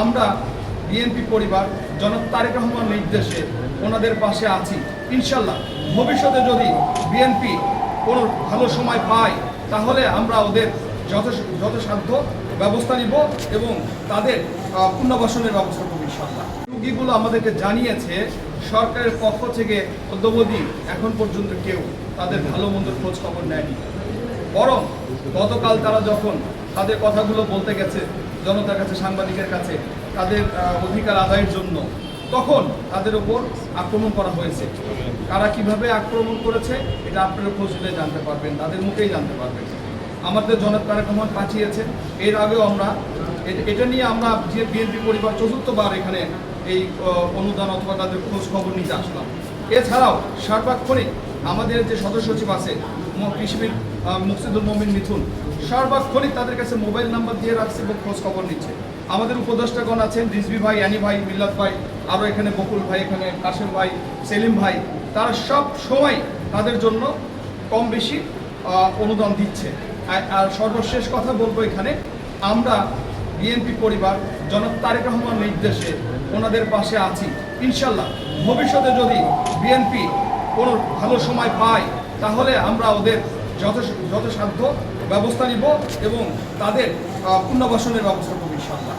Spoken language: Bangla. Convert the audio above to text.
আমরা বিএনপি পরিবার, জনাব তারেক রহমান নির্দেশে ওনাদের পাশে আছি। ইনশাল্লাহ ভবিষ্যতে যদি বিএনপি কোনো ভালো সময় পায়, তাহলে আমরা ওদের যত যথাসাধ্য ব্যবস্থা নিব এবং তাদের পুনর্বাসনের ব্যবস্থা করব ইনশাল্লাহ। রুগীগুলো আমাদেরকে জানিয়েছে, সরকারের পক্ষ থেকে অদ্যবধি এখন পর্যন্ত কেউ তাদের ভালো মন্দ খোঁজ খবর নেয়নি। বরং গতকাল তারা যখন তাদের কথাগুলো বলতে গেছে, জনতার কাছে, সাংবাদিকের কাছে, তাদের অধিকার আদায়ের জন্য। তখন তাদের উপর আক্রমণ করা হয়েছে। কারা কীভাবে আক্রমণ করেছে, এটা আপনারা খোঁজ জানতে পারবেন, তাদের মুখেই জানতে পারবেন। আমাদের জনক তারেক রহমান এর আগেও আমরা এটা নিয়ে আমরা যে বিএনপি পরিবার চতুর্থবার এখানে এই অনুদান অথবা তাদের খোঁজ খবর নিতে আসলাম। এছাড়াও সার্বাক্ষণিক আমাদের যে সদস্য সচিব আছে কৃষিবিদ মুকসিদুল মমিন মিথুন, সার্বাক্ষণিক তাদের কাছে মোবাইল নাম্বার দিয়ে রাখছে এবং খোঁজ খবর নিচ্ছে। আমাদের উপদেষ্টাগণ আছেন, রিজভি ভাই, অ্যানি ভাই, মিল্লাত ভাই, আরও এখানে বকুল ভাই, এখানে কাশেম ভাই, সেলিম ভাই, তারা সব সময় তাদের জন্য কম বেশি অনুদান দিচ্ছে। আর সর্বশেষ কথা বলব এখানে, আমরা বিএনপি পরিবার, জনাব তারেক রহমান নির্দেশে ওনাদের পাশে আছি। ইনশাল্লাহ, ভবিষ্যতে যদি বিএনপি কোনো ভালো সময় পায় তাহলে আমরা ওদের যথাসাধ্য ব্যবস্থা নিব এবং তাদের পুনর্বাসনের ব্যবস্থা করব ইনশাল্লাহ